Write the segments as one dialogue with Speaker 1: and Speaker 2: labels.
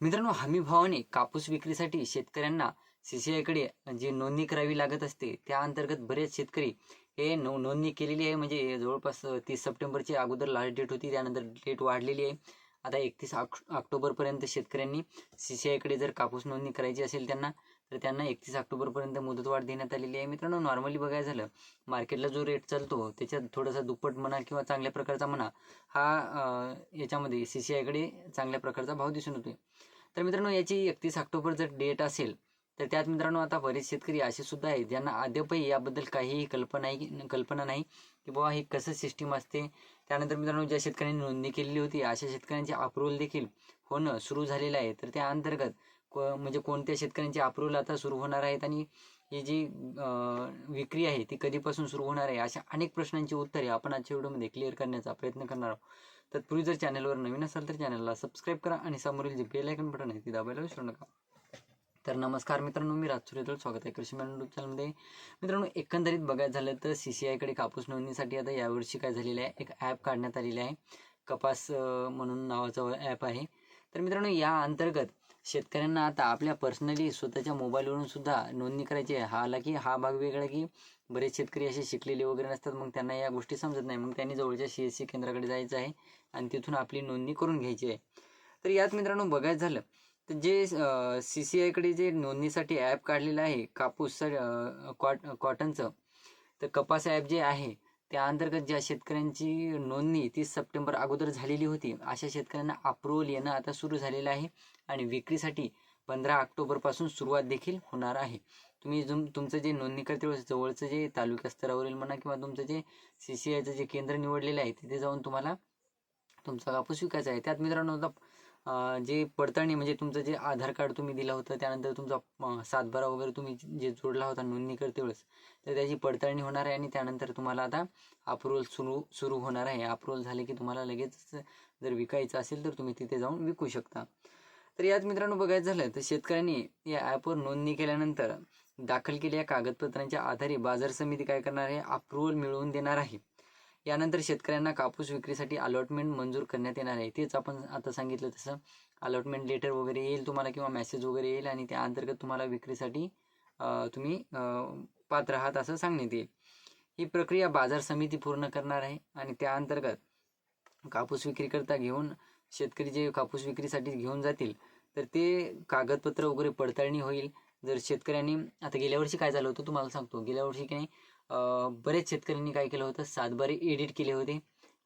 Speaker 1: मित्रांनो हमी भावाने कापूस विक्रीसाठी शेतकऱ्यांना सीसीआयकडे जी नोंदणी करावी लागत असते त्या अंतर्गत बरेच शेतकरी हे नो नोंदणी केलेली आहे. म्हणजे जवळपास तीस सप्टेंबरची अगोदर लास्ट डेट होती त्यानंतर डेट वाढलेली आहे. आता एकतीस ऑक्टोबरपर्यंत शेतकऱ्यांनी सी सी आयकडे जर कापूस नोंदणी करायची असेल त्यांना तर त्यांना एकतीस ऑक्टोबरपर्यंत मुदतवाढ देण्यात आलेली आहे. मित्रांनो नॉर्मली बघायचं झालं मार्केटला जो रेट चालतो त्याच्यात थोडासा दुप्पट म्हणा किंवा चांगल्या प्रकारचा म्हणा हा याच्यामध्ये सी सी आयकडे चांगल्या प्रकारचा भाव दिसून येतोय. तर मित्रांनो याची एकतीस ऑक्टोबर जर डेट असेल तर त्यात मित्रांनो आता बरेच शेतकरी असे सुद्धा आहेत ज्यांना अद्यापही याबद्दल काहीही कल्पना आहे कल्पना नाही की बाबा हे कसं सिस्टीम असते. त्यानंतर मित्रांनो ज्या शेतकऱ्यांनी नोंदणी केलेली होती अशा शेतकऱ्यांचे अप्रुव्हल देखील होणं सुरू झालेलं आहे. तर त्या अंतर्गत म्हणजे कोणत्या शेतकऱ्यांची अप्रूव्हल आता सुरू होणार आहेत आणि ही जी विक्री आहे ती कधीपासून सुरू होणार आहे अशा अनेक प्रश्नांची उत्तरे आपण आजच्या व्हिडिओमध्ये क्लिअर करण्याचा प्रयत्न करणार आहोत. तत्पूर्वी जर चॅनलवर नवीन असाल तर चॅनलला सबस्क्राईब करा आणि समोरील जे बेल आयकन बटन आहे ते दाबायला विसरू नका. तर नमस्कार मित्रांनो मी राजसूर्यदळ स्वागत आहे कृषी मॅन यूट्यूब चॅनलमध्ये मित्रांनो एकंदरीत बघायचं झालं तर सी सी आयकडे कापूस नोंदणीसाठी आता यावर्षी काय झालेलं आहे? एक ॲप काढण्यात आलेलं आहे. कपास म्हणून नावाचं ॲप आहे. तर मित्रांनो या अंतर्गत शेतकऱ्यांना आता आपल्या पर्सनली स्वतःच्या मोबाईलवरून सुद्धा नोंदणी करायची आहे. हालाकी हा भाग वेगळा की बरेच शेतकरी असे शिकलेले वगैरे नसतात मग त्यांना या गोष्टी समजत नाही. मग त्यांनी जवळच्या सी एस सी केंद्राकडे जायचं आहे आणि तिथून आपली नोंदणी करून घ्यायची आहे. तर यात मित्रांनो बघायचं झालं तर जे सी सी आयकडे जे नोंदणीसाठी ॲप काढलेलं आहे कापूस कॉट कॉटनचं तर कपास ॲप जे आहे त्या अंतर्गत ज्या शेतकऱ्यांची नोंदणी तीस सप्टेंबर अगोदर झालेली होती अशा शेतकऱ्यांना अप्रुव्हल येणं आता सुरू झालेलं आहे आणि विक्रीसाठी पंधरा ऑक्टोबरपासून सुरुवात देखील होणार आहे. तुम्ही जुम तुमचं जे नोंदणी करते जवळचं जे तालुका स्तरावरील म्हणा किंवा तुमचं जे सी सी आयचं जे केंद्र निवडलेलं आहे तिथे जाऊन तुम्हाला तुमचा कापूस विकायचा आहे. त्यात मित्रांनो आता जे पडताळणी म्हणजे तुमचं जे आधार कार्ड तुम्ही दिलं होतं त्यानंतर तुमचा सातबारा वगैरे तुम्ही जे जोडला होता नोंदणी करते वेळेस तर त्याची पडताळणी होणार आहे आणि त्यानंतर तुम्हाला आता अप्रुवल सुरू सुरू होणार आहे. अप्रुवल झाले की तुम्हाला लगेच जर विकायचं असेल तर तुम्ही तिथे जाऊन विकू शकता. तर यात मित्रांनो बघायचं झालं तर शेतकऱ्यांनी या ॲपवर नोंदणी केल्यानंतर दाखल केलेल्या कागदपत्रांच्या आधारे बाजार समिती काय करणार आहे? अप्रुवल मिळवून देणार आहे. यानंतर शेतकऱ्यांना कापूस विक्रीसाठी अलॉटमेंट मंजूर करण्यात येणार आहे. तेच आपण आता सांगितलं तसं. अलॉटमेंट लेटर वगैरे येईल तुम्हाला किंवा मेसेज वगैरे येईल आणि त्या अंतर्गत तुम्हाला विक्रीसाठी तुम्ही पात्र आहात असं सांगण्यात येईल. ही प्रक्रिया बाजार समिती पूर्ण करणार आहे आणि त्या अंतर्गत कापूस विक्रीकरता घेऊन शेतकरी जे कापूस विक्रीसाठी घेऊन जातील तर ते कागदपत्र वगैरे पडताळणी होईल. जर शेतकऱ्यांनी आता गेल्या वर्षी काय झालं होतं तुम्हाला सांगतो. गेल्या वर्षी की नाही बरेच शेतकऱ्यांनी काय केलं होतं? सातबारे एडिट केले होते.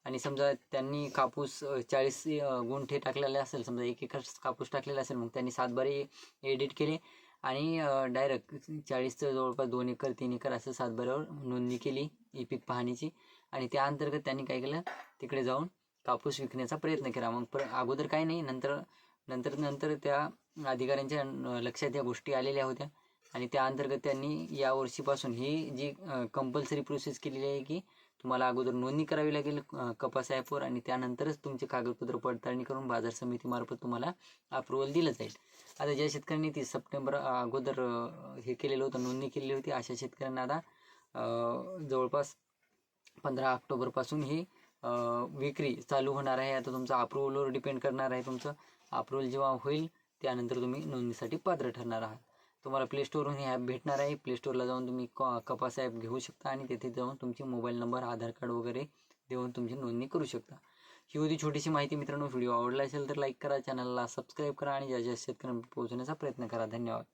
Speaker 1: आणि समजा त्यांनी कापूस चाळीस गुंठे टाकलेले असेल समजा एक एकर कापूस टाकलेला असेल मग त्यांनी सातबारे एडिट केले. आणि डायरेक्ट चाळीसचं जवळपास दोन एकर तीन एकर असं सातबाऱ्यावर नोंदणी केली ई पीक पाहणीची. आणि त्या अंतर्गत त्यांनी काय केलं? तिकडे जाऊन कापूस विकण्याचा प्रयत्न केला. मग पर अगोदर काय नाही नंतर नंतर नंतर त्या अधिकाऱ्यांच्या लक्षात या गोष्टी आलेल्या होत्या. आणि त्या अंतर्गत त्यांनी या वर्षीपासून ही जी कंपल्सरी प्रोसेस केलेली आहे की तुम्हाला अगोदर नोंदणी करावी लागेल कपास ॲपवर आणि त्यानंतरच तुमचे कागदपत्र पडताळणी करून बाजार समितीमार्फत तुम्हाला अप्रुव्हल दिलं जाईल. आता ज्या शेतकऱ्यांनी ती सप्टेंबर अगोदर हे केलेलं होतं नोंदणी केलेली होती अशा शेतकऱ्यांना आता जवळपास पंधरा ऑक्टोबरपासून ही विक्री चालू होणार आहे. आता तुमचं अप्रुव्हलवर डिपेंड करणार आहे तुमचं. अप्रुव्हल जेव्हा होईल त्यानंतर तुम्ही नोंदणीसाठी पात्र ठरणार आहात. तुम्हाला प्ले हे ॲप भेटणार आहे. प्ले स्टोरला जाऊन तुम्ही क कपास ॲप घेऊ शकता आणि तेथे जाऊन तुमचे मोबाईल नंबर आधार कार्ड वगैरे देऊन तुमची नोंदणी करू शकता. ही होती छोटीशी माहिती. मित्रांनो व्हिडिओ आवडला असेल तर लाईक करा. चॅनलला सबस्क्राईब करा आणि ज्या ज्या शेतकऱ्यांना पोहोचण्याचा प्रयत्न करा. धन्यवाद.